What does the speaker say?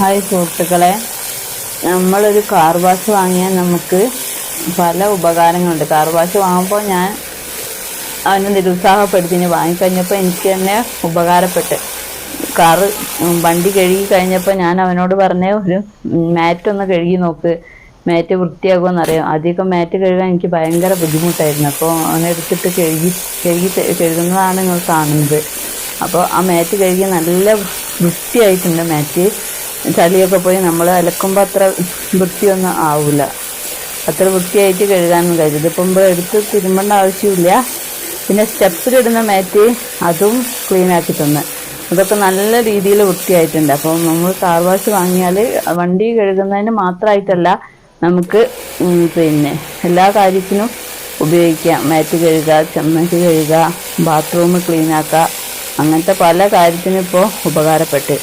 Hi സുഹൃത്തുക്കളെ. നമ്മളൊരു car wash വാങ്ങിയാൽ നമുക്ക് പല ഉപകാരങ്ങളുണ്ട്. കാർ വാഷ് വാങ്ങുമ്പോൾ ഞാൻ അവനെ നിരുത്സാഹപ്പെടുത്തി വാങ്ങിക്കഴിഞ്ഞപ്പോൾ എനിക്ക് തന്നെ ഉപകാരപ്പെട്ട്. കാറ് വണ്ടി കഴുകി കഴിഞ്ഞപ്പോൾ ഞാൻ അവനോട് പറഞ്ഞ ഒരു മാറ്റ് ഒന്ന് കഴുകി നോക്ക്. മാറ്റ് വൃത്തിയാകുമെന്നറിയാം ആദ്യമൊക്കെ മാറ്റ് കഴുകാൻ എനിക്ക് ഭയങ്കര ബുദ്ധിമുട്ടായിരുന്നു. അപ്പോൾ അവനെടുത്തിട്ട് കഴുകി കഴുകി കഴുകുന്നതാണ് നിങ്ങൾ കാണുന്നത്. അപ്പോൾ ആ മാറ്റ് കഴുകി നല്ല വൃത്തിയായിട്ടുണ്ട് മാറ്റ് ചളിയൊക്കെ പോയി നമ്മൾ അലക്കുമ്പോൾ അത്ര വൃത്തിയൊന്നും ആവില്ല അത്ര വൃത്തിയായിട്ട് കഴുകാനും കഴിയും ഇതിപ്പം എടുത്ത് തിരുമ്പേണ്ട ആവശ്യമില്ല പിന്നെ സ്റ്റെപ്പിലിടുന്ന മാറ്റ് അതും ക്ലീൻ ആക്കി തന്ന്. അതൊക്കെ നല്ല രീതിയിൽ വൃത്തിയായിട്ടുണ്ട്. അപ്പോൾ നമ്മൾ കാർ വാഷ് വാങ്ങിയാൽ വണ്ടി കഴുകുന്നതിന് മാത്രമായിട്ടല്ല നമുക്ക് പിന്നെ എല്ലാ കാര്യത്തിനും ഉപയോഗിക്കാം. മാറ്റ് കഴുകുക ചെമ്മറ്റ് കഴുകുക ബാത്റൂം ക്ലീനാക്കുക അങ്ങനത്തെ പല കാര്യത്തിനും ഇപ്പോൾ ഉപകാരപ്പെട്ട്.